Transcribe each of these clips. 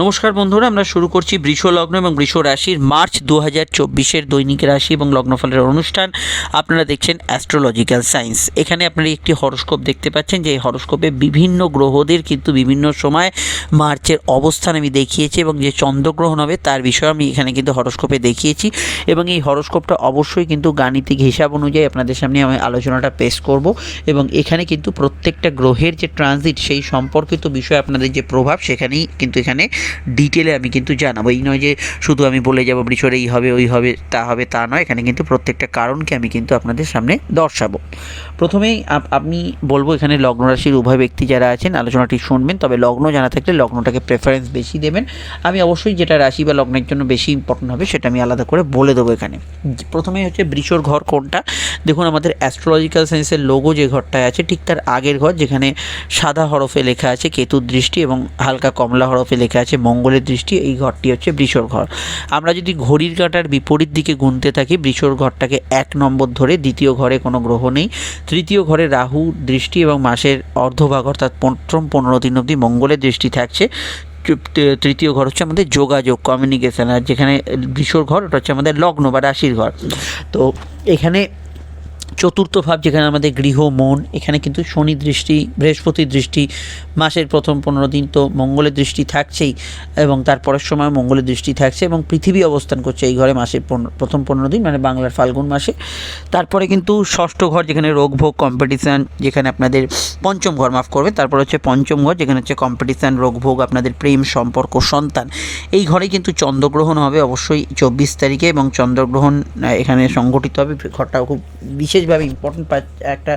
নমস্কার বন্ধুরা, আমরা শুরু করছি বৃষ লগ্ন এবং বৃষ রাশির মার্চ দু হাজার চব্বিশের দৈনিক রাশি এবং লগ্নফলের অনুষ্ঠান। আপনারা দেখছেন অ্যাস্ট্রোলজিক্যাল সায়েন্স এখানে আপনারা একটি হরস্কোপ দেখতে পাচ্ছেন, যে এই হরস্কোপে বিভিন্ন গ্রহদের কিন্তু বিভিন্ন সময় মার্চের অবস্থান আমি দেখিয়েছি এবং যে চন্দ্রগ্রহণ হবে তার বিষয়ে আমি এখানে কিন্তু হরস্কোপে দেখিয়েছি এবং এই হরস্কোপটা অবশ্যই কিন্তু গাণিতিক হিসাব অনুযায়ী আপনাদের সামনে আমি আলোচনাটা পেশ করব এবং এখানে কিন্তু প্রত্যেকটা গ্রহের যে ট্রানজিট সেই সম্পর্কিত বিষয় আপনাদের যে প্রভাব সেখানেই কিন্তু এখানে ডিটেলে আমি কিন্তু জানাব। এই নয় যে শুধু আমি বলে যাব বৃষর এই হবে, ওই হবে, তা হবে, তা নয়। এখানে কিন্তু প্রত্যেকটা কারণকে আমি কিন্তু আপনাদের সামনে দর্শাবো। প্রথমেই আমি বলব এখানে লগ্ন রাশির উভয় ব্যক্তি যারা আছেন, আলোচনাটি শুনবেন, তবে লগ্ন জানা থাকলে লগ্নটাকে প্রেফারেন্স বেশি দেবেন। আমি অবশ্যই যেটা রাশি বা লগ্নের জন্য বেশি ইম্পর্টেন্ট হবে, সেটা আমি আলাদা করে বলে দেবো এখানে। প্রথমেই হচ্ছে বৃষর ঘর কোনটা? দেখুন, আমাদের অ্যাস্ট্রোলজিক্যাল সায়েন্সের লোগো যে ঘরটায় আছে, ঠিক তার আগের ঘর যেখানে সাদা হরফে লেখা আছে, কেতুর দৃষ্টি এবং হালকা কমলা হরফে লেখা আছে মঙ্গলের দৃষ্টি, এই ঘরটি হচ্ছে বৃষর ঘর। আমরা যদি ঘড়ির কাঁটার বিপরীত দিকে গুনতে থাকি, বৃষর ঘরটাকে এক নম্বর ধরে দ্বিতীয় ঘরে কোনো গ্রহ নেই। তৃতীয় ঘরে রাহু দৃষ্টি এবং মাসের অর্ধভাগ অর্থাৎ প্রথম পনেরো দিন অবধি মঙ্গলের দৃষ্টি থাকছে। তৃতীয় ঘর হচ্ছে আমাদের যোগাযোগ কমিউনিকেশন আর যেখানে বৃষর ঘর, ওটা হচ্ছে আমাদের লগ্ন বা রাশির ঘর। তো এখানে চতুর্থ ভাব, যেখানে আমাদের গৃহ, মন, এখানে কিন্তু শনি দৃষ্টি বৃহস্পতির দৃষ্টি, মাসের প্রথম পনেরো দিন তো মঙ্গলের দৃষ্টি থাকছেই এবং তারপরের সময় মঙ্গলের দৃষ্টি থাকছে এবং পৃথিবী অবস্থান করছে এই ঘরে মাসের প্রথম পনেরো দিন মানে বাংলার ফাল্গুন মাসে। তারপরে কিন্তু ষষ্ঠ ঘর, যেখানে রোগ ভোগ কম্পিটিশান যেখানে আপনাদের পঞ্চম ঘর মাফ করবে। তারপর হচ্ছে পঞ্চম ঘর, যেখানে হচ্ছে কম্পিটিশান রোগ ভোগ, আপনাদের প্রেম, সম্পর্ক, সন্তান। এই ঘরে কিন্তু চন্দ্রগ্রহণ হবে অবশ্যই চব্বিশ তারিখে এবং চন্দ্রগ্রহণ এখানে সংগঠিত হবে। ঘরটা খুব বিশেষভাবে ইম্পর্টেন্ট একটা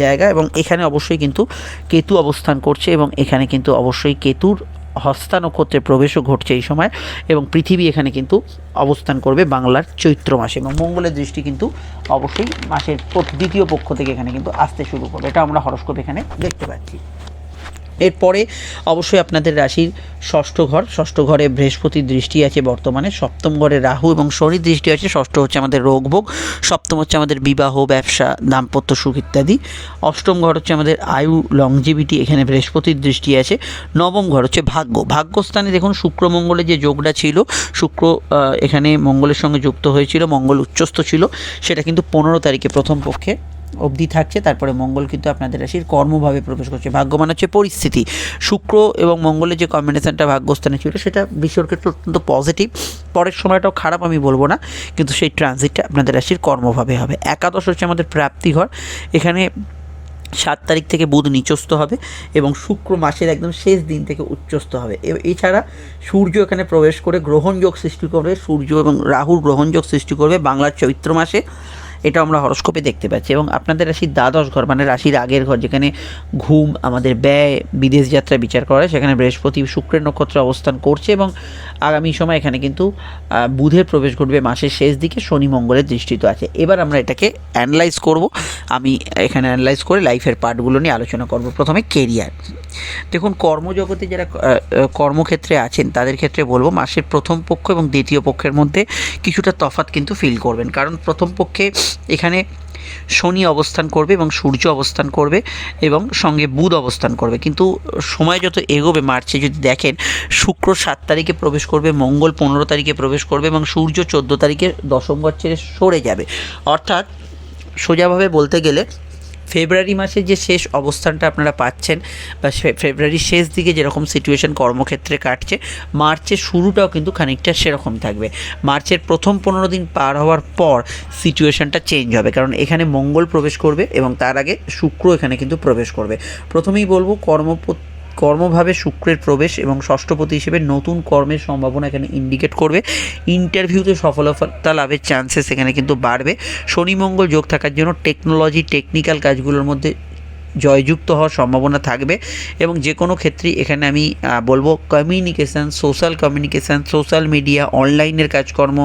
জায়গা এবং এখানে অবশ্যই কিন্তু কেতু অবস্থান করছে এবং এখানে কিন্তু অবশ্যই কেতুর হস্তা নক্ষত্রে প্রবেশও ঘটছে এই সময় এবং পৃথিবী এখানে কিন্তু অবস্থান করবে বাংলার চৈত্র মাসে এবং মঙ্গলের দৃষ্টি কিন্তু অবশ্যই মাসের দ্বিতীয় পক্ষ থেকে এখানে কিন্তু আসতে শুরু করবে। এটা আমরা হরস্কোপ এখানে দেখতে পাচ্ছি। এরপরে অবশ্যই আপনাদের রাশির ষষ্ঠ ঘর, ষষ্ঠ ঘরে বৃহস্পতির দৃষ্টি আছে বর্তমানে, সপ্তম ঘরে রাহু এবং শনির দৃষ্টি আছে, ষষ্ঠ হচ্ছে আমাদের রোগভোগ, সপ্তম হচ্ছে আমাদের বিবাহ, ব্যবসা, দাম্পত্য সুখ ইত্যাদি, অষ্টম ঘর হচ্ছে আমাদের আয়ু লংজিভিটি এখানে বৃহস্পতির দৃষ্টি আছে, নবম ঘর হচ্ছে ভাগ্য, ভাগ্যস্থানে দেখুন শুক্র মঙ্গলের যে যোগটা ছিল, শুক্র এখানে মঙ্গলের সঙ্গে যুক্ত হয়েছিল, মঙ্গল উচ্চস্থ ছিল, সেটা কিন্তু পনেরো তারিখে প্রথম পক্ষে অবধি থাকছে, তারপরে মঙ্গল কিন্তু আপনাদের রাশির কর্মভাবে প্রবেশ করছে। ভাগ্যমান হচ্ছে পরিস্থিতি। শুক্র এবং মঙ্গলের যে কম্বিনেশনটা ভাগ্যস্থানে ছিল, সেটা বিশ্বর ক্ষেত্রে অত্যন্ত পজিটিভ পরের সময়টাও খারাপ আমি বলব না, কিন্তু সেই ট্রানজিটটা আপনাদের রাশির কর্মভাবে হবে। একাদশ হচ্ছে আমাদের প্রাপ্তিঘর। এখানে সাত তারিখ থেকে বুধ নিচস্থ হবে এবং শুক্র মাসের একদম শেষ দিন থেকে উচ্চস্থ হবে। এছাড়া সূর্য এখানে প্রবেশ করে গ্রহণযোগ সৃষ্টি করবে। সূর্য এবং রাহুর গ্রহণযোগ সৃষ্টি করবে বাংলার চৈত্র মাসে। এটা আমরা হরস্কোপে দেখতে পাচ্ছি। এবং আপনাদের রাশির দ্বাদশ ঘর মানে রাশির আগের ঘর যেখানে ঘুম আমাদের ব্যয় বিদেশ যাত্রা বিচার করা হয়, সেখানে বৃহস্পতি শুক্রের নক্ষত্রে অবস্থান করছে এবং আগামী সময় এখানে কিন্তু বুধের প্রবেশ ঘটবে মাসের শেষ দিকে শনি মঙ্গলের দৃষ্টিত আছে। এবার আমরা এটাকে অ্যানালাইজ করব। আমি এখানে অ্যানালাইজ করে লাইফের পার্টগুলো নিয়ে আলোচনা করব। প্রথমে কেরিয়ার দেখুন কর্মজগতে যারা কর্মক্ষেত্রে আছেন তাদের ক্ষেত্রে বলব মাসের প্রথম পক্ষ এবং দ্বিতীয় পক্ষের মধ্যে কিছুটা তফাৎ কিন্তু ফিল করবেন। কারণ প্রথম পক্ষে এখানে শনি অবস্থান করবে এবং সূর্য অবস্থান করবে এবং সঙ্গে বুধ অবস্থান করবে। কিন্তু সময় যত এগোবে মার্চে যদি দেখেন, শুক্র সাত তারিখে প্রবেশ করবে, মঙ্গল পনেরো তারিখে প্রবেশ করবে এবং সূর্য চোদ্দ তারিখে দশম ছেড়ে সরে যাবে। অর্থাৎ সোজাভাবে বলতে গেলে ফেব্রুয়ারি মাসের যে শেষ অবস্থানটা আপনারা পাচ্ছেন বা ফেব্রুয়ারির শেষ দিকে যেরকম সিচুয়েশন কর্মক্ষেত্রে কাটছে, মার্চের শুরুটাও কিন্তু খানিকটা সেরকম থাকবে। মার্চের প্রথম পনেরো দিন পার হওয়ার পর সিচুয়েশনটা চেঞ্জ হবে, কারণ এখানে মঙ্গল প্রবেশ করবে এবং তার আগে শুক্র এখানে কিন্তু প্রবেশ করবে। প্রথমেই বলব কর্ম কর্মভাবে শুক্রের প্রবেশ এবং ষষ্ঠপতি হিসেবে নতুন কর্মের সম্ভাবনা এখানে ইন্ডিকেট করবে। ইন্টারভিউতে সফলতা লাভের চান্সেস এখানে কিন্তু বাড়বে। শনি মঙ্গল যোগ থাকার জন্য টেকনোলজি টেকনিক্যাল কাজগুলোর মধ্যে জয়যুক্ত হওয়ার সম্ভাবনা থাকবে এবং যে কোনো ক্ষেত্রেই এখানে আমি বলব communication social communication social media অনলাইনের কাজকর্ম,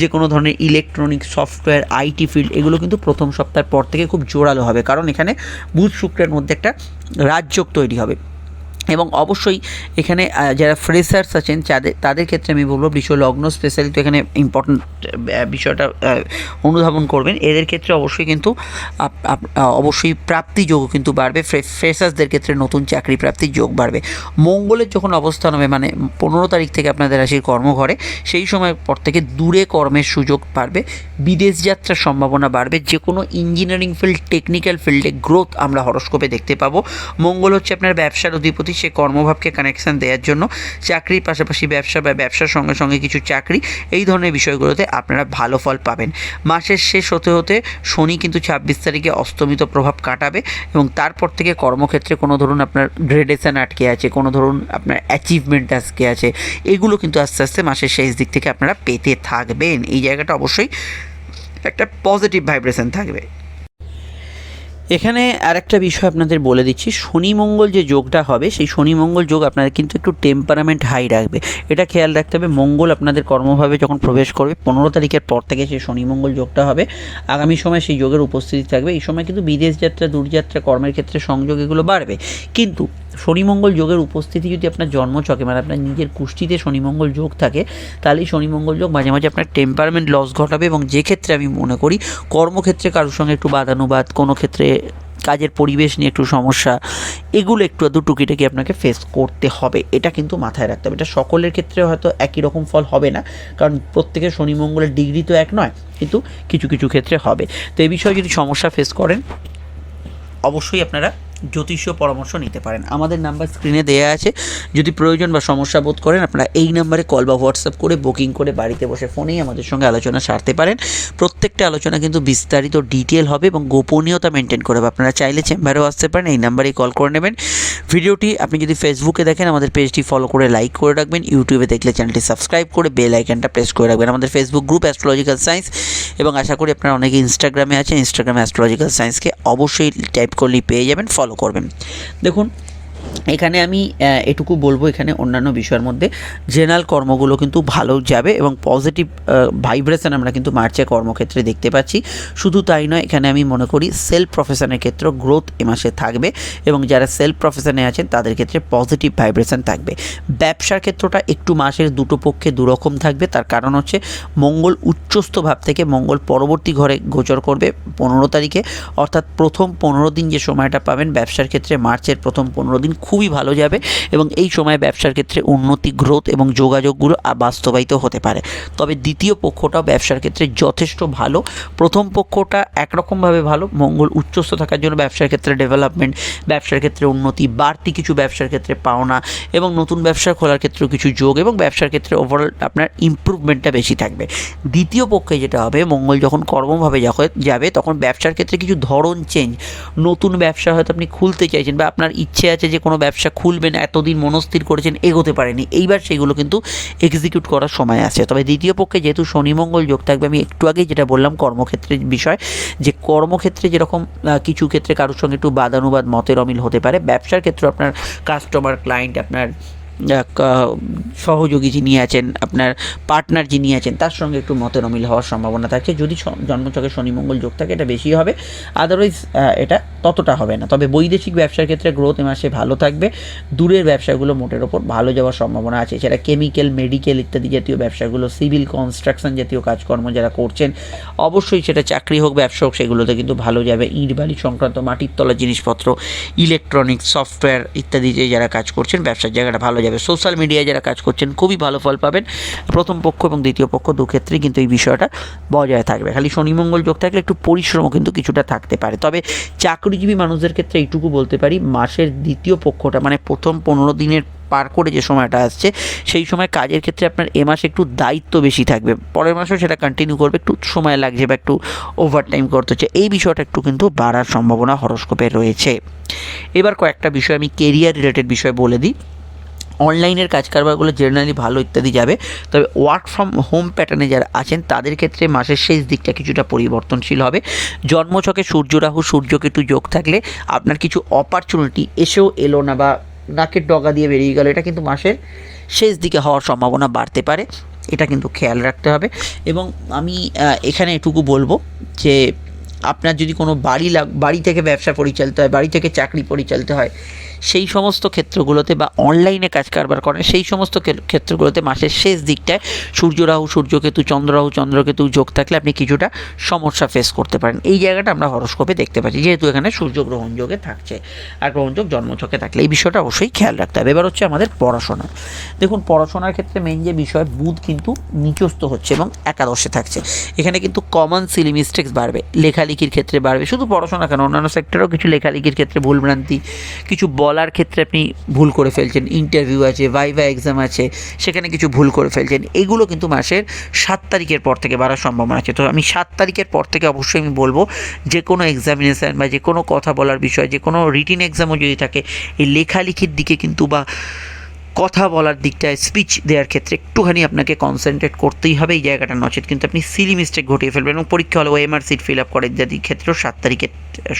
যে কোনো ধরনের ইলেকট্রনিক সফটওয়্যার আইটি ফিল্ড এগুলো কিন্তু প্রথম সপ্তাহের পর থেকে খুব জোরালো হবে। কারণ এখানে বুধ শুক্রের মধ্যে একটা রাজযোগ তৈরি হবে। এবং অবশ্যই এখানে যারা ফ্রেশার্স আছেন যাদের তাদের ক্ষেত্রে আমি বলব বৃষ লগ্ন স্পেশালি তো এখানে ইম্পর্টেন্ট বিষয়টা অনুধাবন করবেন। এদের ক্ষেত্রে অবশ্যই কিন্তু অবশ্যই প্রাপ্তি যোগ কিন্তু বাড়বে। ফ্রেশার্সদের ক্ষেত্রে নতুন চাকরি প্রাপ্তির যোগ বাড়বে। মঙ্গলের যখন অবস্থান হবে মানে পনেরো তারিখ থেকে আপনাদের রাশির কর্মঘরে, সেই সময় পর থেকে দূরে কর্মের সুযোগ বাড়বে। বিদেশ যাত্রার সম্ভাবনা বাড়বে। যে কোনো ইঞ্জিনিয়ারিং ফিল্ড টেকনিক্যাল ফিল্ডে গ্রোথ আমরা হরস্কোপে দেখতে পাবো। মঙ্গল হচ্ছে আপনার ব্যবসার অধিপতি সে কর্মভাবকে কানেকশন দেওয়ার জন্য চাকরির পাশাপাশি ব্যবসা বা ব্যবসার সঙ্গে সঙ্গে কিছু চাকরি, এই ধরনের বিষয়গুলোতে আপনারা ভালো ফল পাবেন। মাসের শেষ হতে হতে শনি কিন্তু ছাব্বিশ তারিখে অস্তমিত প্রভাব কাটাবে এবং তারপর থেকে কর্মক্ষেত্রে কোনো ধরুন আপনার গ্রেডেশন আটকে আছে, কোনো ধরুন আপনার অ্যাচিভমেন্ট আজকে আছে, এগুলো কিন্তু আস্তে আস্তে মাসের শেষ দিক থেকে আপনারা পেতে থাকবেন। এই জায়গাটা অবশ্যই একটা পজিটিভ ভাইব্রেশন থাকবে। এখানে আরেকটা বিষয় আপনাদের বলে দিচ্ছি। শনি মঙ্গল যে যোগটা হবে, সেই শনি মঙ্গল যোগ আপনাদের কিন্তু একটু টেম্পারামেন্ট হাই রাখবে। এটা খেয়াল রাখতে হবে, মঙ্গল আপনাদের কর্মভাবে যখন প্রবেশ করবে, পনেরো তারিখের পর থেকে সেই শনি মঙ্গল যোগটা হবে। আগামী সময় সেই যোগের উপস্থিতি থাকবে। এই সময় কিন্তু বিদেশ যাত্রা দূরযাত্রা কর্মের ক্ষেত্রে সংযোগ এগুলো বাড়বে। কিন্তু শনিমঙ্গল যোগের উপস্থিতি যদি আপনার জন্মচকে মানে আপনার নিজের কুষ্টিতে শনিমঙ্গল যোগ থাকে তাহলে শনিমঙ্গল যোগ মাঝে মাঝে আপনার টেম্পারমেন্ট লস ঘটাবে এবং যে ক্ষেত্রে আমি মনে করি কর্মক্ষেত্রে কারোর সঙ্গে একটু বাদানুবাদ, কোনো ক্ষেত্রে কাজের পরিবেশ নিয়ে একটু সমস্যা, এগুলো একটু আধটু টুকিটাকি আপনাকে ফেস করতে হবে। এটা কিন্তু মাথায় রাখতে হবে। এটা সকলের ক্ষেত্রে হয়তো একই রকম ফল হবে না, কারণ প্রত্যেকের শনি মঙ্গলের ডিগ্রি তো এক নয়, কিন্তু কিছু কিছু ক্ষেত্রে হবে। তো এই বিষয়ে যদি সমস্যা ফেস করেন, অবশ্যই আপনারা জ্যোতিষীয় পরামর্শ নিতে পারেন। আমাদের নাম্বার স্ক্রিনে দেওয়া আছে। যদি প্রয়োজন বা সমস্যা বোধ করেন, আপনারা এই নাম্বারে কল বা হোয়াটসঅ্যাপ করে বুকিং করে বাড়িতে বসে ফোনেই আমাদের সঙ্গে আলোচনা সারতে পারেন। প্রত্যেকটা আলোচনা কিন্তু বিস্তারিত ডিটেল হবে এবং গোপনীয়তা মেনটেন করে। আপনারা চাইলে চেম্বারেও আসতে পারেন, এই নাম্বারেই কল করে নেবেন। ভিডিওটি আপনি যদি ফেসবুকে দেখেন, আমাদের পেজটি ফলো করে লাইক করে রাখবেন। ইউটিউবে দেখলে চ্যানেলটি সাবস্ক্রাইব করে বেল আইকনটা প্রেস করে রাখবেন। আমাদের ফেসবুক গ্রুপ অ্যাস্ট্রোলজিক্যাল সায়েন্স এবং আশা করি আপনারা অনেকে ইনস্টাগ্রামে আছেন। ইনস্টাগ্রামে অ্যাস্ট্রোলজিক্যাল সায়েন্সকে অবশ্যই টাইপ করলেই পেয়ে যাবেন। ফলো করবেন দেখুন এখানে আমি এটুকু বলব এখানে অন্যান্য বিষয়ের মধ্যে। জেনারেল কর্মগুলো কিন্তু ভালো যাবে এবং পজিটিভ ভাইব্রেশন আমরা কিন্তু মার্চে কর্মক্ষেত্রে দেখতে পাচ্ছি। শুধু তাই নয়, এখানে আমি মনে করি সেলফ প্রফেশনের ক্ষেত্রেও গ্রোথ এ মাসে থাকবে এবং যারা সেলফ প্রফেশনে আছেন, তাদের ক্ষেত্রে পজিটিভ ভাইব্রেশন থাকবে। ব্যবসার ক্ষেত্রটা একটু মাসের দুটো পক্ষে দুরকম থাকবে। তার কারণ হচ্ছে মঙ্গল উচ্চস্থ ভাব থেকে মঙ্গল পরবর্তী ঘরে গোচর করবে পনেরো তারিখে। অর্থাৎ প্রথম পনেরো দিন যে সময়টা পাবেন, ব্যবসার ক্ষেত্রে মার্চের প্রথম পনেরো দিন খুবই ভালো যাবে এবং এই সময় ব্যবসার ক্ষেত্রে উন্নতি গ্রোথ এবং যোগাযোগগুলো বাস্তবায়িত হতে পারে। তবে দ্বিতীয় পক্ষটাও ব্যবসার ক্ষেত্রে যথেষ্ট ভালো। প্রথম পক্ষটা একরকমভাবে ভালো। মঙ্গল উচ্চস্থ থাকার জন্য ব্যবসার ক্ষেত্রে ডেভেলপমেন্ট ব্যবসার ক্ষেত্রে উন্নতি, বাড়তি কিছু ব্যবসার ক্ষেত্রে পাওনা এবং নতুন ব্যবসা খোলার ক্ষেত্রেও কিছু যোগ এবং ব্যবসার ক্ষেত্রে ওভারঅল আপনার ইমপ্রুভমেন্টটা বেশি থাকবে। দ্বিতীয় পক্ষে যেটা হবে, মঙ্গল যখন কর্মভাবে যাবে, তখন ব্যবসার ক্ষেত্রে কিছু ধরন চেঞ্জ নতুন ব্যবসা হয়তো আপনি খুলতে চাইছেন বা আপনার ইচ্ছে আছে যে কোনো ব্যবসা খুলবেন, এতদিন মনস্থির করেছেন, এগোতে পারেনি। এইবার সেগুলো কিন্তু এক্সিকিউট করার সময় আছে। তবে দ্বিতীয় পক্ষে যেহেতু শনিমঙ্গল যোগ থাকবে, আমি একটু আগেই যেটা বললাম কর্মক্ষেত্রের বিষয়, যে কর্মক্ষেত্রে যেরকম কিছু ক্ষেত্রে কারোর সঙ্গে একটু বাদানুবাদ, মতের অমিল হতে পারে। ব্যবসার ক্ষেত্রে আপনার কাস্টমার ক্লায়েন্ট আপনার সহযোগী যিনি আছেন, আপনার পার্টনার যিনি আছেন, তার সঙ্গে একটু মতের অমিল হওয়ার সম্ভাবনা থাকছে। যদি জন্মচকে শনি মঙ্গল যোগ থাকে, এটা বেশি হবে। আদারওয়াইজ এটা ততটা হবে না। তবে বৈদেশিক ব্যবসার ক্ষেত্রে গ্রোথ এ মাসে ভালো থাকবে। দূরের ব্যবসাগুলো মোটের ওপর ভালো যাওয়ার সম্ভাবনা আছে। এছাড়া কেমিক্যাল মেডিকেল ইত্যাদি জাতীয় ব্যবসাগুলো সিভিল কনস্ট্রাকশন জাতীয় কাজকর্ম যারা করছেন, অবশ্যই সেটা চাকরি হোক, ব্যবসা হোক, সেগুলোতে কিন্তু ভালো যাবে। ইট, বালি সংক্রান্ত, মাটির তলা জিনিসপত্র ইলেকট্রনিক্স সফটওয়্যার ইত্যাদি যে যারা কাজ করছেন, ব্যবসার জায়গাটা ভালো যাবে। সোশ্যাল মিডিয়ায় যারা কাজ করছেন, খুবই ভালো ফল পাবেন। প্রথম পক্ষ এবং দ্বিতীয় পক্ষ দু ক্ষেত্রেই কিন্তু এই বিষয়টা বজায় থাকবে। খালি শনি মঙ্গল যোগ থাকলে একটু পরিশ্রমও কিন্তু কিছুটা থাকতে পারে। তবে চাকরিজীবী মানুষদের ক্ষেত্রে এইটুকু বলতে পারি, মাসের দ্বিতীয় পক্ষটা মানে প্রথম পনেরো দিনের পার করে যে সময়টা আসছে, সেই সময় কাজের ক্ষেত্রে আপনার এ মাসে একটু দায়িত্ব বেশি থাকবে। পরের মাসেও সেটা কন্টিনিউ করবে, একটু সময় লাগছে বা একটু ওভার টাইম করতে হচ্ছে। এই বিষয়টা একটু কিন্তু বাড়ার সম্ভাবনা হরস্কোপে রয়েছে। এবার কয়েকটা বিষয় আমি কেরিয়ার রিলেটেড বিষয় বলে দিই। অনলাইনের কাজ কারবারগুলো জেনারেলি ভালো ইত্যাদি যাবে। তবে ওয়ার্ক ফ্রম হোম প্যাটার্নে যারা আছেন, তাদের ক্ষেত্রে মাসের শেষ দিকটা কিছুটা পরিবর্তনশীল হবে। জন্মছকে সূর্য রাহু সূর্যকেতু যোগ থাকলে আপনার কিছু অপরচুনিটি এসেও এলো না বা নাকের ডগা দিয়ে বেরিয়ে গেল। এটা কিন্তু মাসের শেষ দিকে হওয়ার সম্ভাবনা বাড়তে পারে। এটা কিন্তু খেয়াল রাখতে হবে। এবং আমি এখানে এটুকু বলব যে আপনার যদি কোনো বাড়ি লাগ, বাড়ি থেকে ব্যবসা পরিচালিত হয়, বাড়ি থেকে চাকরি পরিচালিত হয় সেই সমস্ত ক্ষেত্রগুলোতে বা অনলাইনে কাজ কারবার করেন, সেই সমস্ত ক্ষেত্রগুলোতে মাসের শেষ দিকটায় সূর্য রাহু সূর্যকেতু চন্দ্ররাহু চন্দ্রকেতু যোগ থাকলে আপনি কিছুটা সমস্যা ফেস করতে পারেন। এই জায়গাটা আমরা হরস্কোপে দেখতে পাচ্ছি, যেহেতু এখানে সূর্য গ্রহণ যোগে থাকছে আর গ্রহণযোগ জন্মছকে থাকলে। এই বিষয়টা অবশ্যই খেয়াল রাখতে হবে। এবার হচ্ছে আমাদের পড়াশোনা। দেখুন, পড়াশোনার ক্ষেত্রে মেন যে বিষয়, বুধ কিন্তু নিচস্থ হচ্ছে এবং একাদশে থাকছে। এখানে কিন্তু কমন সিলি মিস্টেক্স বাড়বে। লেখালেখির ক্ষেত্রে বাড়বে। শুধু পড়াশোনা কেন, অন্যান্য সেক্টরেও কিছু লেখালেখির ক্ষেত্রে ভুলভ্রান্তি কিছু বলার ক্ষেত্রে আপনি ভুল করে ফেলছেন ইন্টারভিউ আছে ভাইভা এক্সাম আছে, সেখানে কিছু ভুল করে ফেলছেন, এগুলো কিন্তু মাসের সাত তারিখের পর থেকে বাড়ার সম্ভাবনা আছে। তো আমি সাত তারিখের পর থেকে অবশ্যই আমি বলব যে কোনো এক্সামিনেশান বা যে কোনো কথা বলার বিষয় যে কোনো রিটিন এক্সামও যদি থাকে, এই লেখালেখির দিকে কিন্তু বা কথা বলার দিকটায় স্পিচ দেওয়ার ক্ষেত্রে একটুখানি আপনাকে কনসেন্ট্রেট করতেই হবে, এই জায়গাটা নচেত। কিন্তু আপনি সিলি মিস্টেক ঘটিয়ে ফেলবেন এবং পরীক্ষা হলে ওএমআর সিট ফিল আপ করে ইত্যাদির ক্ষেত্রেও সাত তারিখের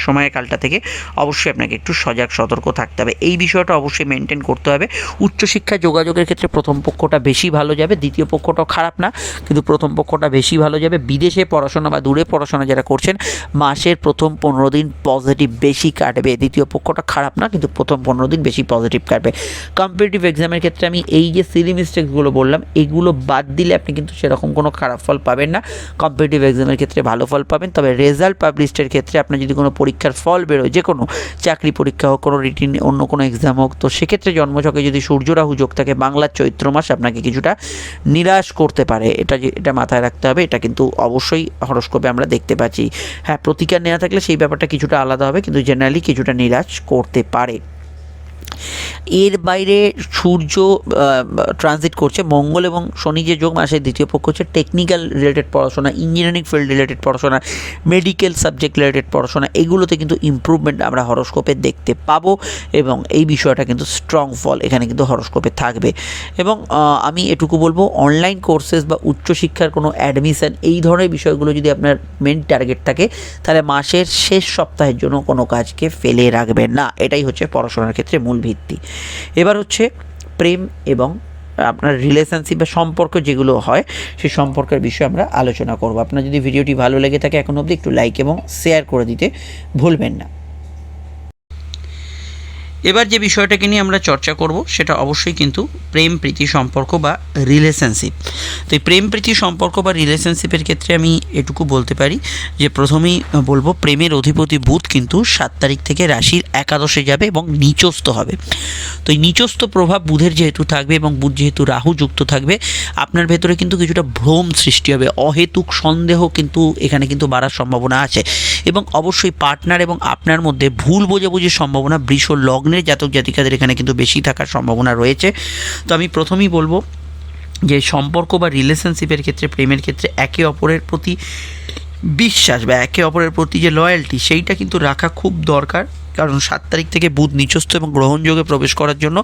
সময়কালটা থেকে অবশ্যই আপনাকে একটু সজাগ, সতর্ক থাকতে হবে। এই বিষয়টা অবশ্যই মেনটেন করতে হবে। উচ্চশিক্ষা যোগাযোগের ক্ষেত্রে প্রথম পক্ষটা বেশি ভালো যাবে, দ্বিতীয় পক্ষটাও খারাপ না, কিন্তু প্রথম পক্ষটা বেশি ভালো যাবে। বিদেশে পড়াশোনা বা দূরে পড়াশোনা যারা করছেন, মাসের প্রথম পনেরো দিন পজিটিভ বেশি কাটবে। দ্বিতীয় পক্ষটা খারাপ না, কিন্তু প্রথম পনেরো দিন বেশি পজিটিভ কাটবে। কম্পিটিটিভ এক্সামের ক্ষেত্রে আমি এই যে সিলি মিস্টেকসগুলো বললাম, এগুলো বাদ দিলে আপনি কিন্তু সেরকম কোনো খারাপ ফল পাবেন না। কম্পিটিটিভ এক্সামের ক্ষেত্রে ভালো ফল পাবেন, তবে রেজাল্ট পাবলিশডের ক্ষেত্রে আপনার যদি কোনো পরীক্ষার ফল বেরোয়, যে কোনো চাকরি পরীক্ষা হোক, কোনো রিটিন অন্য কোনো এক্সাম হোক, তো সেক্ষেত্রে জন্মছকে যদি সূর্যরাহু যোগ থাকে, বাংলার চৈত্র মাস আপনাকে কিছুটা নিরাশ করতে পারে। এটা এটা মাথায় রাখতে হবে, এটা কিন্তু অবশ্যই হরস্কোপে আমরা দেখতে পাচ্ছি। হ্যাঁ প্রতিকার নেওয়া থাকলে সেই ব্যাপারটা কিছুটা আলাদা হবে, কিন্তু জেনারেলি কিছুটা নিরাশ করতে পারে। এর বাইরে সূর্য ট্রানজিট করছে মঙ্গল এবং শনি যে যোগ মাসের দ্বিতীয় পক্ষ হচ্ছে টেকনিক্যাল রিলেটেড পড়াশোনা ইঞ্জিনিয়ারিং ফিল্ড রিলেটেড পড়াশোনা মেডিকেল সাবজেক্ট রিলেটেড পড়াশোনা, এগুলোতে কিন্তু ইমপ্রুভমেন্ট আমরা হরস্কোপে দেখতে পাবো এবং এই বিষয়টা কিন্তু স্ট্রং ফল এখানে কিন্তু হরস্কোপে থাকবে। এবং আমি এটুকু বলব অনলাইন কোর্সেস বা উচ্চশিক্ষার কোনো অ্যাডমিশন এই ধরনের বিষয়গুলো যদি আপনার মেন টার্গেট থাকে, তাহলে মাসের শেষ সপ্তাহের জন্য কোনো কাজকে ফেলে রাখবেন না। এটাই হচ্ছে পড়াশোনার ক্ষেত্রে মূল ভিত্তি এবার হচ্ছে প্রেম এবং আপনার রিলেশনশিপ বা সম্পর্ক যেগুলো হয়, সেই সম্পর্কের বিষয়ে আমরা আলোচনা করব। আপনার যদি ভিডিওটি ভালো লেগে থাকে এখন অবধি একটু লাইক এবং শেয়ার করে দিতে ভুলবেন না। এবার যে বিষয়টাকে নিয়ে আমরা চর্চা করব, সেটা অবশ্যই কিন্তু প্রেম, প্রীতি সম্পর্ক বা রিলেশনশিপ তো এই প্রেম, প্রীতি সম্পর্ক বা রিলেশনশিপের ক্ষেত্রে আমি এটুকু বলতে পারি যে প্রথমেই বলব, প্রেমের অধিপতি বুধ কিন্তু সাত তারিখ থেকে রাশির একাদশে যাবে এবং নিচস্থ হবে। তো এই নিচস্থ প্রভাব বুধের যেহেতু থাকবে এবং বুধ যেহেতু রাহু যুক্ত থাকবে, আপনার ভেতরে কিন্তু কিছুটা ভ্রম সৃষ্টি হবে। অহেতুক সন্দেহ কিন্তু এখানে কিন্তু বাড়ার সম্ভাবনা আছে। এবং অবশ্যই পার্টনার এবং আপনার মধ্যে ভুল বোঝাবুঝির সম্ভাবনা, বৃষ লগ্নের জাতক জাতিকাদের এখানে কিন্তু বেশি থাকার সম্ভাবনা রয়েছে। তো আমি প্রথমেই বলব যে সম্পর্ক বা রিলেশনশিপের ক্ষেত্রে, প্রেমের ক্ষেত্রে একে অপরের প্রতি বিশ্বাস বা একে অপরের প্রতি যে লয়্যালটি সেইটা কিন্তু রাখা খুব দরকার। কারণ সাত তারিখ থেকে বুধ নিচস্থ এবং গ্রহণযোগে প্রবেশ করার জন্য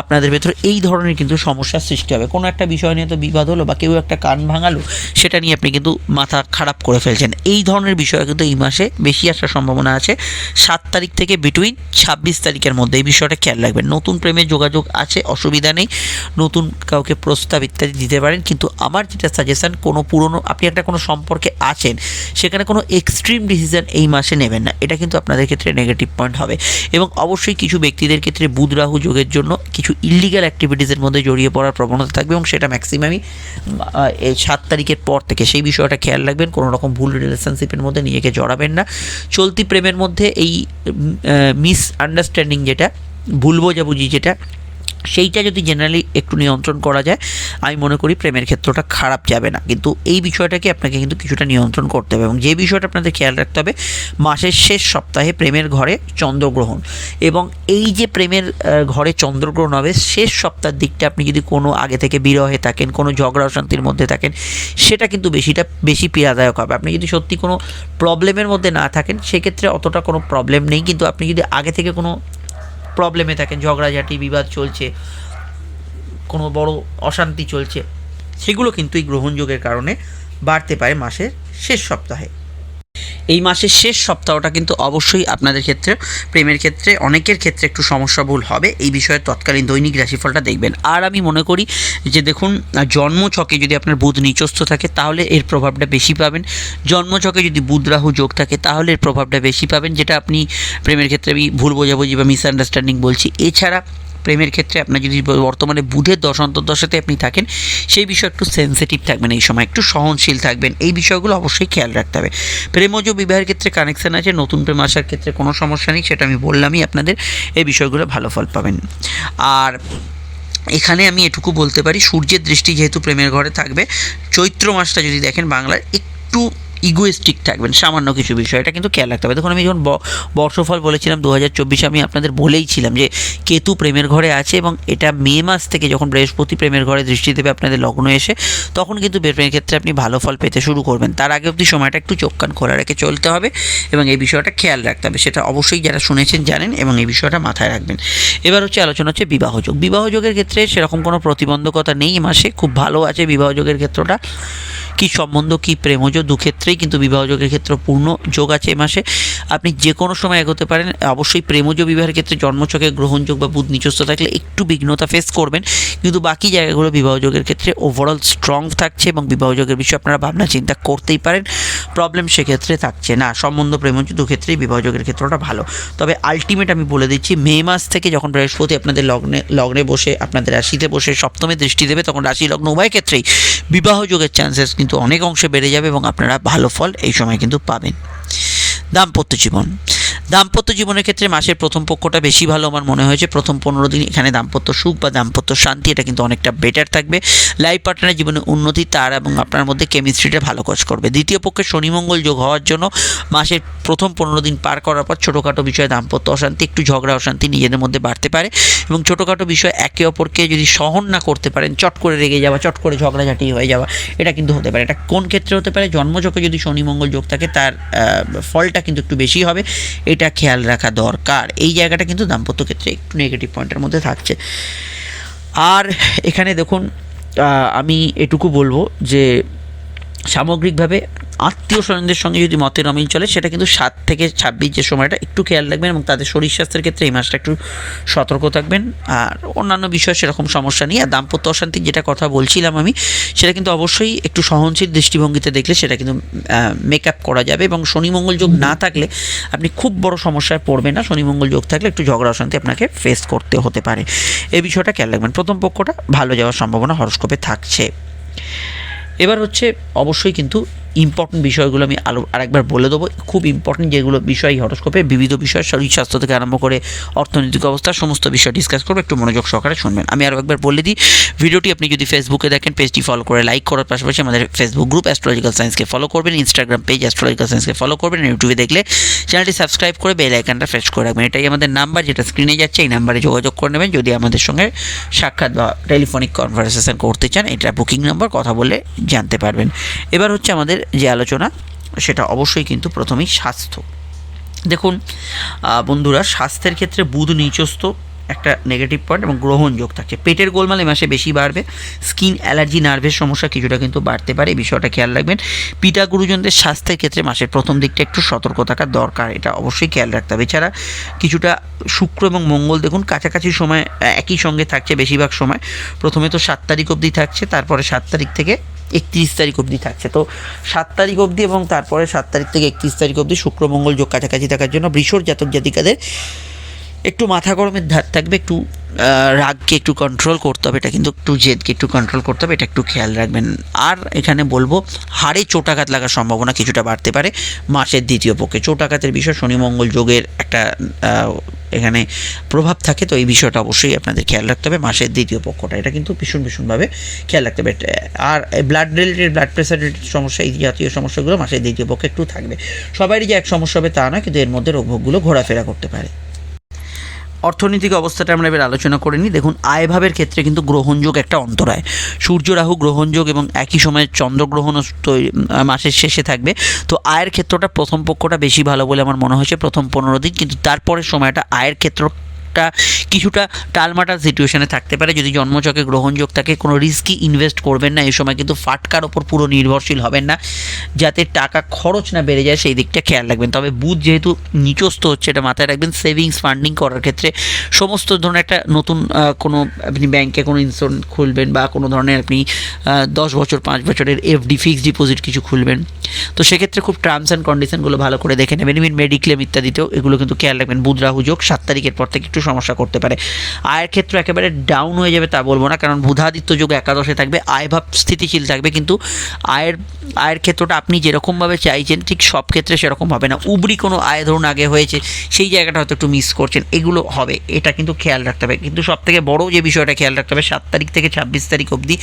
আপনাদের ভেতরে এই ধরনের কিন্তু সমস্যার সৃষ্টি হবে। কোনো একটা বিষয় নিয়ে তো বিবাদ হলো বা কেউ একটা কান ভাঙালো, সেটা নিয়ে আপনি কিন্তু মাথা খারাপ করে ফেলছেন। এই ধরনের বিষয় কিন্তু এই মাসে বেশি আসার সম্ভাবনা আছে। সাত তারিখ থেকে বিটুইন ছাব্বিশ তারিখের মধ্যে এই বিষয়টা খেয়াল রাখবেন। নতুন প্রেমের যোগাযোগ আছে, অসুবিধা নেই। নতুন কাউকে প্রস্তাব ইত্যাদি দিতে পারেন, কিন্তু আমার যেটা সাজেশন কোনো পুরনো, আপনি একটা কোনো সম্পর্কে আছেন, সেখানে কোনো এক্সট্রিম ডিসিশন এই মাসে নেবেন না। এটা কিন্তু আপনাদের ক্ষেত্রে নেগেটিভ পয়েন্ট হবে। এবং অবশ্যই কিছু ব্যক্তিদের ক্ষেত্রে বুধ রাহু যোগের জন্য কিছু ইলিগাল অ্যাক্টিভিটিসের মধ্যে জড়িয়ে পড়ার প্রবণতা থাকবে এবং সেটা ম্যাক্সিমামই সাত তারিখের পর থেকে। সেই বিষয়টা খেয়াল রাখবেন, কোনো রকম ভুল রিলেশনশিপের মধ্যে নিজেকে জড়াবেন না। চলতি প্রেমের মধ্যে এই মিস আন্ডারস্ট্যান্ডিং যেটা ভুল বোঝাবুঝি যেটা সেইটা যদি জেনারেলি একটু নিয়ন্ত্রণ করা যায়, আমি মনে করি প্রেমের ক্ষেত্রটা খারাপ যাবে না। কিন্তু এই বিষয়টাকে আপনাকে কিন্তু কিছুটা নিয়ন্ত্রণ করতে হবে এবং যে বিষয়টা আপনাদের খেয়াল রাখতে হবে, মাসের শেষ সপ্তাহে প্রেমের ঘরে চন্দ্রগ্রহণ এবং এই যে প্রেমের ঘরে চন্দ্রগ্রহণ হবে, শেষ সপ্তাহের দিকটা আপনি যদি কোনো আগে থেকে বিরহে থাকেন, কোনো ঝগড়া অশান্তির মধ্যে থাকেন, সেটা কিন্তু বেশিটা, বেশি পীড়াদায়ক হবে। আপনি যদি সত্যি কোনো প্রবলেমের মধ্যে না থাকেন, সেক্ষেত্রে অতটা কোনো প্রবলেম নেই। কিন্তু আপনি যদি আগে থেকে কোনো প্রবলেমে থাকেন ঝগড়াঝাটি বিবাদ চলছে, কোনো বড় অশান্তি চলছে, সেগুলো কিন্তু এই গ্রহণযোগের কারণে বাড়তে পারে মাসের শেষ সপ্তাহে। এই মাসের শেষ সপ্তাহটা কিন্তু অবশ্যই আপনাদের ক্ষেত্রে, প্রেমের ক্ষেত্রে, অনেকের ক্ষেত্রে একটু সমস্যাবহুল হবে। এই বিষয়ে তৎকালীন দৈনিক রাশিফলটা দেখবেন। আর আমি মনে করি যে দেখুন জন্মছকে যদি আপনার বুধ নিচস্থ থাকে, তাহলে এর প্রভাবটা বেশি পাবেন। জন্মছকে যদি বুধ রাহু যোগ থাকে, তাহলে এর প্রভাবটা বেশি পাবেন, যেটা আপনি প্রেমের ক্ষেত্রে আমি ভুল বোঝাবুঝি বা মিসআন্ডারস্ট্যান্ডিং বলছি। এছাড়া প্রেমের ক্ষেত্রে আপনার যদি বর্তমানে বুধের দশান্তর দশাতে আপনি থাকেন, সেই বিষয়ে একটু সেন্সিটিভ থাকবেন এই সময়, একটু সহনশীল থাকবেন। এই বিষয়গুলো অবশ্যই খেয়াল রাখতে হবে। প্রেমজ বিবাহের ক্ষেত্রে কানেকশান আছে, নতুন প্রেম আসার ক্ষেত্রে কোনো সমস্যা নেই, সেটা আমি বললামই আপনাদের। এই বিষয়গুলো ভালো ফল পাবেন। আর এখানে আমি এটুকু বলতে পারি, সূর্যের দৃষ্টি যেহেতু প্রেমের ঘরে থাকবে, চৈত্র মাসটা যদি দেখেন বাংলার একটু ইগোয়েস্টিক থাকবেন, সামান্য কিছু বিষয়। এটা কিন্তু খেয়াল রাখতে হবে। দেখুন, আমি যখন বর্ষফল বলেছিলাম দু হাজার চব্বিশে, আমি আপনাদের বলেইছিলাম যে কেতু প্রেমের ঘরে আছে এবং এটা মে মাস থেকে যখন বৃহস্পতি প্রেমের ঘরে দৃষ্টি দেবে আপনাদের লগ্ন এসে, তখন কিন্তু প্রেমের ক্ষেত্রে আপনি ভালো ফল পেতে শুরু করবেন। তার আগে অবধি সময়টা একটু চোখ কান খোলা রেখে চলতে হবে এবং এই বিষয়টা খেয়াল রাখতে হবে। সেটা অবশ্যই যারা শুনেছেন, জানেন এবং এই বিষয়টা মাথায় রাখবেন। এবার হচ্ছে আলোচনা হচ্ছে বিবাহযোগ বিবাহযোগের ক্ষেত্রে সেরকম কোনো প্রতিবন্ধকতা নেই মাসে। খুব ভালো আছে বিবাহযোগের ক্ষেত্রটা। কি সম্বন্ধ, কি প্রেমজ দু ক্ষেত্রেই কিন্তু বিবাহযোগের ক্ষেত্রে পূর্ণ যোগ আছে এ মাসে। আপনি যে কোনো সময় এগোতে পারেন, অবশ্যই প্রেমজ বিবাহের ক্ষেত্রে জন্মছকে গ্রহণযোগ বা বুধ নিচস্থ থাকলে একটু বিঘ্নতা ফেস করবেন। কিন্তু বাকি জায়গাগুলো বিবাহযোগের ক্ষেত্রে ওভারঅল স্ট্রং থাকছে এবং বিবাহযোগের বিষয়ে আপনারা ভাবনা চিন্তা করতেই পারেন। প্রবলেম সেক্ষেত্রে থাকছে না। সম্বন্ধ, প্রেমজ দু ক্ষেত্রেই বিবাহযোগের ক্ষেত্রটা ভালো। তবে আলটিমেট আমি বলে দিচ্ছি, মে মাস থেকে যখন বৃহস্পতি আপনাদের লগ্নে লগ্নে বসে, আপনাদের রাশিতে বসে সপ্তমে দৃষ্টি দেবে, তখন রাশি, লগ্ন উভয় ক্ষেত্রেই বিবাহযোগের চান্সেস কিন্তু অনেক অংশে বেড়ে যাবে এবং আপনারা ভালো ফল এই সময় কিন্তু পাবেন। দাম্পত্য জীবন। দাম্পত্য জীবনের ক্ষেত্রে মাসের প্রথম পক্ষটা বেশি ভালো। আমার মনে হয়েছে প্রথম পনেরো দিন এখানে দাম্পত্য সুখ বা দাম্পত্য শান্তি, এটা কিন্তু অনেকটা বেটার থাকবে। লাইফ পার্টনারের জীবনে উন্নতি তার এবং আপনার মধ্যে কেমিস্ট্রিটা ভালো কাজ করবে। দ্বিতীয় পক্ষে শনি মঙ্গল যোগ হওয়ার জন্য মাসের প্রথম পনেরো দিন পার করার পর ছোটোখাটো বিষয়ে দাম্পত্য অশান্তি, একটু ঝগড়া অশান্তি নিজেদের মধ্যে বাড়তে পারে এবং ছোটোখাটো বিষয় একে অপরকে যদি সহন না করতে পারেন, চট করে রেগে যাওয়া, চট করে ঝগড়াঝাটি হয়ে যাওয়া, এটা কিন্তু হতে পারে। এটা কোন ক্ষেত্রে হতে পারে? জন্মযোগে যদি শনি মঙ্গল যোগ থাকে, তার ফলটা কিন্তু একটু বেশি হবে। এটা খেয়াল রাখা দরকার। এই জায়গাটা কিন্তু দাম্পত্য ক্ষেত্রে একটু নেগেটিভ পয়েন্টের মধ্যে থাকছে। আর এখানে দেখুন আমি এটুকু বলব যে সামগ্রিকভাবে আত্মীয় স্বজনদের সঙ্গে যদি মতের অমিল চলে, সেটা কিন্তু সাত থেকে ছাব্বিশ যে সময়টা, একটু খেয়াল রাখবেন এবং তাদের শরীর স্বাস্থ্যের ক্ষেত্রে এই মাসটা একটু সতর্ক থাকবেন। আর অন্যান্য বিষয়ে সেরকম সমস্যা নেই। আর দাম্পত্য অশান্তির যেটা কথা বলছিলাম আমি, সেটা কিন্তু অবশ্যই একটু সহনশীল দৃষ্টিভঙ্গিতে দেখলে সেটা কিন্তু মেকআপ করা যাবে এবং শনি মঙ্গল যোগ না থাকলে আপনি খুব বড় সমস্যায় পড়বেন না। শনি মঙ্গল যোগ থাকলে একটু ঝগড়া অশান্তি আপনাকে ফেস করতে হতে পারে। এই বিষয়টা খেয়াল রাখবেন। প্রথম পক্ষটা ভালো যাওয়ার সম্ভাবনা হরস্কোপে থাকছে। এবার হচ্ছে, অবশ্যই কিন্তু ইম্পর্টেন্ট বিষয়গুলো আমি আরও আরেকবার বলে দেবো। খুব ইম্পর্টেন্ট যেগুলো বিষয়, হরস্কোপে বিবিধ বিষয় শরীর স্বাস্থ্য থেকে আরম্ভ করে অর্থনৈতিক অবস্থা, সমস্ত বিষয় ডিসকাস করব। একটু মনোযোগ সহকারে শুনবেন। আমি আরও একবার বলে দিই, ভিডিওটি আপনি যদি ফেসবুকে দেখেন পেজটি ফলো করে লাইক করার পাশাপাশি আমাদের ফেসবুক গ্রুপ অ্যাস্ট্রোলজিক্যাল সায়েন্সকে ফলো করবেন ইনস্টাগ্রাম পেজ অ্যাস্ট্রোলজিক্যাল সায়েন্সকে ফলো করবেন ইউটিউবে দেখলে চ্যানেলটি সাবস্ক্রাইব করে বেল আইকনটা প্রেস করে রাখবেন। এটাই আমাদের নাম্বার যেটা স্ক্রিনে যাচ্ছে, এই নাম্বারে যোগাযোগ করে নেবেন। যদি আমাদের সঙ্গে সাক্ষাৎ বা টেলিফোনিক কনভারসেশন করতে চান, এটা বুকিং নাম্বার কথা বলে জানতে পারবেন। এবার হচ্ছে আমাদের যে আলোচনা, সেটা অবশ্যই কিন্তু প্রথমেই স্বাস্থ্য। দেখুন বন্ধুরা, স্বাস্থ্যের ক্ষেত্রে বুধ নিচস্থ, একটা নেগেটিভ পয়েন্ট এবং গ্রহণযোগ থাকছে। পেটের গোলমাল এ মাসে বেশি বাড়বে স্কিন অ্যালার্জি নার্ভের সমস্যা কিছুটা কিন্তু বাড়তে পারে, এই বিষয়টা খেয়াল রাখবেন। পিতা গুরুজনদের স্বাস্থ্যের ক্ষেত্রে মাসের প্রথম দিকটা একটু সতর্ক থাকা দরকার, এটা অবশ্যই খেয়াল রাখতে হবে। এছাড়া কিছুটা শুক্র এবং মঙ্গল, দেখুন, কাছাকাছি সময়, একই সঙ্গে থাকছে বেশিরভাগ সময়। প্রথমে তো সাত তারিখ অবধি থাকছে, তারপরে সাত তারিখ থেকে একত্রিশ তারিখ অবধি থাকছে। তো সাত তারিখ অবধি এবং তারপরে সাত তারিখ থেকে একত্রিশ তারিখ অবধি শুক্রমঙ্গল যোগ কাছাকাছি থাকার জন্য বৃষর জাতক জাতিকাদের একটু মাথা গরমের ধার থাকবে, একটু রাগকে একটু কন্ট্রোল করতে হবে, এটা কিন্তু একটু জেদকে একটু কন্ট্রোল করতে হবে, এটা একটু খেয়াল রাখবেন। আর এখানে বলব, হাড়ে চোটাঘাত লাগার সম্ভাবনা কিছুটা বাড়তে পারে, মাসের দ্বিতীয় পক্ষে। চোটাঘাতের বিষয় শনি মঙ্গল যোগের একটা এখানে প্রভাব থাকে, তো এই বিষয়টা অবশ্যই আপনাদের খেয়াল রাখতে হবে, মাসের দ্বিতীয় পক্ষটা। এটা কিন্তু ভীষণ, ভীষণভাবে খেয়াল রাখতে হবে। আর blood related blood pressure related সমস্যা, এই জাতীয় সমস্যাগুলো মাসের দ্বিতীয় পক্ষে একটু থাকবে। সবারই যে এক সমস্যা হবে তা নয়, কিন্তু এর মধ্যে রোগভোগগুলো ঘোরাফেরা করতে পারে। অর্থনৈতিক অবস্থাটা আমরা এবার আলোচনা করে নিই। দেখুন, আয়ভাবের ক্ষেত্রে কিন্তু গ্রহণযোগ একটা অন্তরায়। সূর্য, রাহু গ্রহণযোগ এবং একই সময়ে চন্দ্রগ্রহণও মাসের শেষে থাকবে। তো আয়ের ক্ষেত্রটা প্রথম পক্ষটা বেশি ভালো বলে আমার মনে হয়েছে প্রথম পনেরো দিন। কিন্তু তারপরের সময়টা আয়ের ক্ষেত্র একটা কিছুটা টালমাটাল সিচুয়েশনে থাকতে পারে। যদি জন্মচকে গ্রহণযোগ থাকে, কোনো রিস্কি ইনভেস্ট করবেন না এই সময় কিন্তু ফাটকার ওপর পুরো নির্ভরশীল হবেন না। যাতে টাকা খরচ না বেড়ে যায়, সেই দিকটা খেয়াল রাখবেন। তবে বুধ যেহেতু নিচস্থ হচ্ছে, এটা মাথায় রাখবেন সেভিংস ফান্ডিং করার ক্ষেত্রে সমস্ত ধরনের একটা নতুন কোনো আপনি ব্যাংকে কোনো ইন্স্যুরেন্স খুলবেন বা কোনো ধরনের আপনি দশ বছর, পাঁচ বছরের এফডি ফিক্সড ডিপোজিট কিছু খুলবেন। তো সেক্ষেত্রে খুব টার্মস অ্যান্ড কন্ডিশনগুলো ভালো করে দেখে নেবেন। ইভিন মেডিক্লেম ইত্যাদিতেও এগুলো কিন্তু খেয়াল রাখবেন। বুধ, রাহু যোগ সাত তারিখের পর থেকে একটু সমস্যা করতে পারে। আয়ের ক্ষেত্রে একেবারে ডাউন হয়ে যাবে তা বলব না, কারণ বুধাদিত্য যোগ একাদশে থাকবে আয় ভাব স্থিতিশীল থাকবে, কিন্তু আয়ের আয়ের ক্ষেত্রটা আপনি যেরকমভাবে চাইছেন, ঠিক সব ক্ষেত্রে সেরকম হবে না। উবরি কোনো আয় ধরুন আগে হয়েছে, সেই জায়গাটা হয়তো একটু মিস করছেন, এগুলো হবে, এটা কিন্তু খেয়াল রাখতে হবে। কিন্তু সব থেকে বড়ো যে বিষয়টা খেয়াল রাখতে হবে, সাত তারিখ থেকে ছাব্বিশ তারিখ অবধি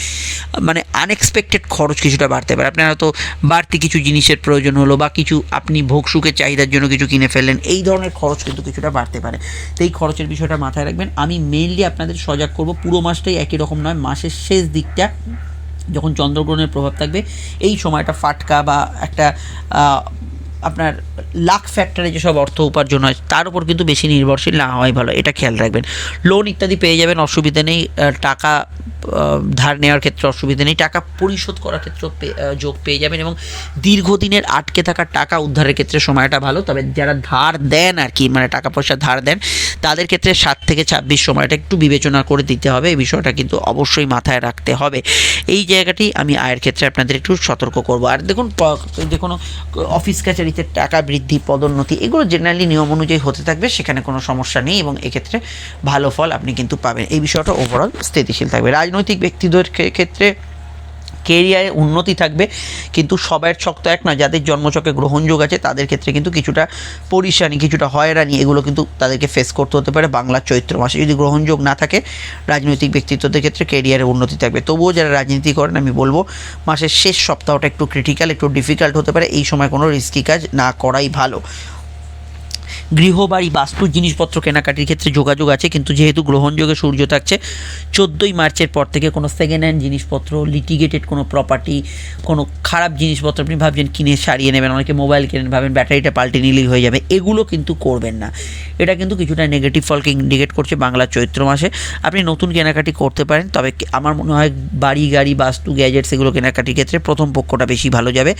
মানে আনএক্সপেক্টেড খরচ কিছুটা বাড়তে পারে। আপনার হয়তো বাড়তি কিছু জিনিসের প্রয়োজন হলো, বা কিছু আপনি ভোগ সুখের চাহিদার জন্য কিছু কিনে ফেললেন, এই ধরনের খরচ কিন্তু কিছুটা বাড়তে পারে। তো এই খরচের বিষয়টা মাথায় রাখবেন। আমি মেইনলি আপনাদের সজাগ করব, পুরো মাসটাই একই রকম নয়, মাসের শেষ দিকটা যখন চন্দ্রগ্রহণের প্রভাব থাকবে, এই সময়টা ফাটকা বা একটা আপনার লাখ ফ্যাক্টরে যেসব অর্থ উপার্জন হয়, তার উপর কিন্তু বেশি নির্ভরশীল না হওয়াই ভালো, এটা খেয়াল রাখবেন। লোন ইত্যাদি পেয়ে যাবেন, অসুবিধা নেই টাকা ধার নেওয়ার ক্ষেত্রে অসুবিধা নেই, টাকা পরিশোধ করার ক্ষেত্রে যোগ পেয়ে যাবেন এবং দীর্ঘদিনের আটকে থাকা টাকা উদ্ধারের ক্ষেত্রে সময়টা ভালো, তবে যারা ধার দেন আর কি মানে টাকা পয়সা ধার দেন, তাদের ক্ষেত্রে সাত থেকে ছাব্বিশ সময়টা একটু বিবেচনা করে দিতে হবে, এই বিষয়টা কিন্তু অবশ্যই মাথায় রাখতে হবে। এই জায়গাটি আমি আয়ের ক্ষেত্রে আপনাদের একটু সতর্ক করব। আর দেখুন যে কোনো অফিস কাছারিতে টাকা বৃদ্ধি, পদোন্নতি, এগুলো জেনারেলি নিয়ম অনুযায়ী হতে থাকবে, সেখানে কোনো সমস্যা নেই এবং এক্ষেত্রে ভালো ফল আপনি কিন্তু পাবেন। এই বিষয়টা ওভারঅল স্থিতিশীল থাকবে। রাজনৈতিক ব্যক্তিদের ক্ষেত্রে কেরিয়ারে উন্নতি থাকবে। কিন্তু সবার ছক তো এক না যাদের জন্মচকে গ্রহণযোগ আছে, তাদের ক্ষেত্রে কিন্তু কিছুটা পরিশানি কিছুটা হয়রানি, এগুলো কিন্তু তাদেরকে ফেস করতে হতে পারে বাংলার চৈত্র মাসে। যদি গ্রহণযোগ না থাকে, রাজনৈতিক ব্যক্তিত্বদের ক্ষেত্রে কেরিয়ারে উন্নতি থাকবে। তবুও যারা রাজনীতি করেন, আমি বলব, মাসের শেষ সপ্তাহটা একটু ক্রিটিক্যাল একটু ডিফিকাল্ট হতে পারে। এই সময় কোনো রিস্কি কাজ না করাই ভালো। গৃহবাড়ি বাস্তু জিনিসপত্র কেনাকাটির ক্ষেত্রে যোগাযোগ আছে, কিন্তু যেহেতু গ্রহণযোগে সূর্য থাকছে, চোদ্দোই মার্চের পর থেকে কোনো সেকেন্ড হ্যান্ড জিনিসপত্র লিটিগেটেড কোনো প্রপার্টি কোনো খারাপ জিনিসপত্র আপনি ভাবছেন কিনে সারিয়ে নেবেন, অনেকে মোবাইল কিনেন, ভাবেন ব্যাটারিটা পাল্টে নিলেই হয়ে যাবে, এগুলো কিন্তু করবেন না। এটা কিন্তু কিছুটা নেগেটিভ ফলকে ইন্ডিকেট করছে বাংলার চৈত্র মাসে। আপনি নতুন কেনাকাটি করতে পারেন, তবে আমার মনে হয় বাড়ি, গাড়ি, বাস্তু গ্যাজেটস এগুলো কেনাকাটির ক্ষেত্রে প্রথম পক্ষটা বেশি ভালো যাবে,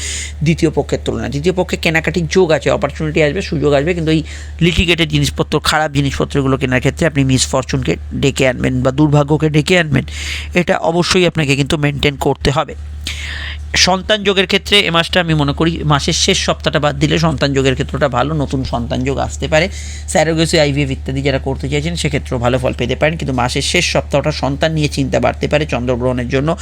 দ্বিতীয় পক্ষের তুলনায়। দ্বিতীয় পক্ষে কেনাকাটির যোগ আছে অপরচুনিটি আসবে, সুযোগ আসবে, কিন্তু এই লিটিগেটেড জিনিসপত্র, খারাপ জিনিসপত্রগুলো কেনার ক্ষেত্রে আপনি মিসফরচুনকে ডেকে আনবেন বা দুর্ভাগ্যকে ডেকে আনবেন। এটা অবশ্যই আপনাকে কিন্তু মেনটেন করতে হবে। সন্তান যোগের ক্ষেত্রে এ মাসটা আমি মনে করি মাসের শেষ সপ্তাহটা বাদ দিলে সন্তান যোগের ক্ষেত্রটা ভালো, নতুন সন্তান যোগ আসতে পারে। স্যারোগেসি আইভিএফ ইত্যাদি যারা করতে চাইছেন, সেক্ষেত্রেও ভালো ফল পেতে পারেন। কিন্তু মাসের শেষ সপ্তাহটা সন্তান নিয়ে চিন্তা বাড়তে পারে চন্দ্রগ্রহণের জন্য।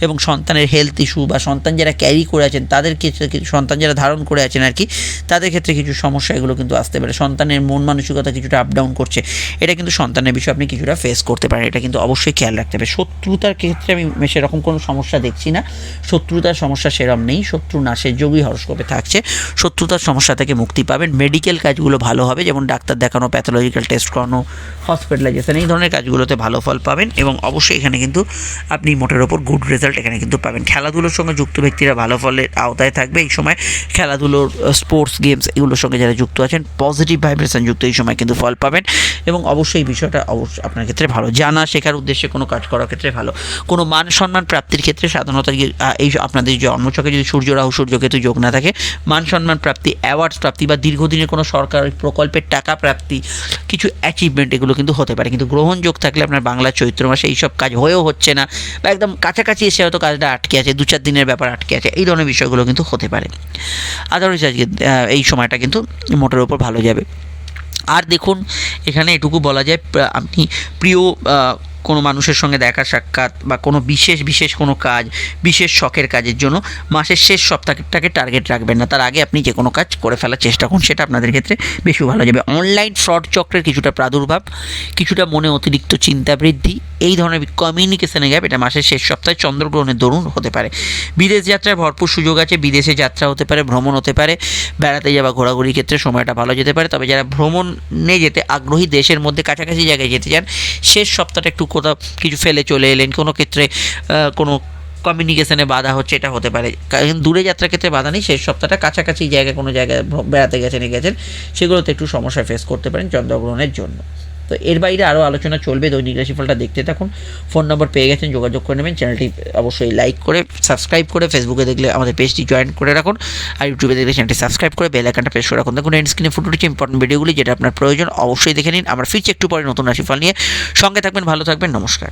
এবং সন্তানের হেলথ ইস্যু বা সন্তান যারা ক্যারি করে আছেন, তাদের ক্ষেত্রে সন্তান যারা ধারণ করে আছেন আর কি, তাদের ক্ষেত্রে কিছু সমস্যা এগুলো কিন্তু আসতে পারে। সন্তানের মন মানসিকতা কিছুটা আপ ডাউন করছে। এটা কিন্তু সন্তানের বিষয়ে আপনি কিছুটা ফেস করতে পারেন। এটা কিন্তু অবশ্যই খেয়াল রাখতে হবে। শত্রুতার ক্ষেত্রে আমি সেরকম কোনো সমস্যা দেখছি না। শত্রুতার সমস্যা সেরম নেই। শত্রু নাশের যোগই হরস্কোপে থাকছে। শত্রুতার সমস্যা থেকে মুক্তি পাবেন। মেডিকেল কাজগুলো ভালো হবে, যেমন ডাক্তার দেখানো প্যাথোলজিক্যাল টেস্ট করানো হসপিটালাইজেশন এই ধরনের কাজগুলোতে ভালো ফল পাবেন এবং অবশ্যই এখানে কিন্তু আপনি মোটের ওপর গুড রেজাল্ট এখানে কিন্তু পাবেন। খেলাধুলোর সঙ্গে যুক্ত ব্যক্তিরা ভালো ফলের আওতায় থাকবে। এই সময় খেলাধুলোর স্পোর্টস গেমস এগুলোর সঙ্গে যারা যুক্ত আছেন পজিটিভ ভাইব্রেশন যুক্ত এই সময় কিন্তু ফল পাবেন এবং অবশ্যই এই বিষয়টা অবশ্যই আপনার ক্ষেত্রে ভালো। জানা, শেখার উদ্দেশ্যে কোনো কাজ করার ক্ষেত্রে ভালো। কোনো মান সম্মান প্রাপ্তির ক্ষেত্রে সাধারণত এই- এই আপনাদের জন্মচকে যদি সূর্য, রাহু, সূর্যকেতু যোগ না থাকে, মান সম্মান প্রাপ্তি অ্যাওয়ার্ডস প্রাপ্তি বা দীর্ঘদিনের কোনো সরকারি প্রকল্পের টাকা প্রাপ্তি, কিছু অ্যাচিভমেন্ট এগুলো কিন্তু হতে পারে। কিন্তু গ্রহণযোগ থাকলে আপনার বাংলা চৈত্র মাসে এইসব কাজ হয়েও হচ্ছে না বা একদম কাছাকাছি এসে হয়তো কাজটা আটকে আছে দু চার দিনের ব্যাপার আটকে আছে, এই ধরনের বিষয়গুলো কিন্তু হতে পারে। আদারওয়াইজ আজকে এই সময়টা কিন্তু মোটের ওপর ভালো যাবে। আর দেখুন, এখানে এটুকু বলা যায়, আপনি প্রিয় কোনো মানুষের সঙ্গে দেখা সাক্ষাৎ বা কোনো বিশেষ বিশেষ কোনো কাজ, বিশেষ শখের কাজের জন্য মাসের শেষ সপ্তাহটাকে টার্গেট রাখবেন না। তার আগে আপনি যে কোনো কাজ করে ফেলার চেষ্টা করুন, সেটা আপনাদের ক্ষেত্রে বেশি ভালো যাবে। অনলাইন ফ্রড চক্রের কিছুটা প্রাদুর্ভাব, কিছুটা মনে অতিরিক্ত চিন্তা বৃদ্ধি, এই ধরনের কমিউনিকেশনে গ্যাপ এটা মাসের শেষ সপ্তাহে চন্দ্রগ্রহণের দরুন হতে পারে। বিদেশ যাত্রার ভরপুর সুযোগ আছে, বিদেশে যাত্রা হতে পারে, ভ্রমণ হতে পারে, বেড়াতে যাওয়া, ঘোরাঘুরির ক্ষেত্রে সময়টা ভালো যেতে পারে। তবে যারা ভ্রমণে যেতে আগ্রহী, দেশের মধ্যে কাছাকাছি জায়গায় যেতে চান, শেষ সপ্তাহটা একটু কোথাও কিছু ফেলে চলে এলেন, কোনো ক্ষেত্রে কোনো কমিউনিকেশনে বাধা হচ্ছে, এটা হতে পারে। কারণ দূরে যাত্রার ক্ষেত্রে বাধা নেই শেষ সপ্তাহটা কাছাকাছি জায়গায় কোনো জায়গায় বেড়াতে গেছেন গেছেন, সেগুলোতে একটু সমস্যা ফেস করতে পারেন চন্দ্রগ্রহণের জন্য। তো এর বাইরে আরও আলোচনা চলবে, দৈনিক রাশিফলটা দেখতে থাকুন। ফোন নম্বর পেয়ে গেছেন, যোগাযোগ করে নেবেন। চ্যানেলটি অবশ্যই লাইক করে সাবস্ক্রাইব করে ফেসবুকে দেখলে আমাদের পেজটি জয়েন করে রাখুন। আর ইউটিউবে দেখলে চ্যানেলটি সাবস্ক্রাইব করে বেল আইকনটা প্রেস করে রাখুন। দেখুন এন্ড স্ক্রিনে ফুটো রয়েছে ইম্পর্টেন্ট ভিডিওগুলি যেটা আপনার প্রয়োজন, অবশ্যই দেখে নিন। আমরা ফিরছি একটু পরে নতুন রাশিফল নিয়ে। সঙ্গে থাকবেন, ভালো থাকবেন, নমস্কার।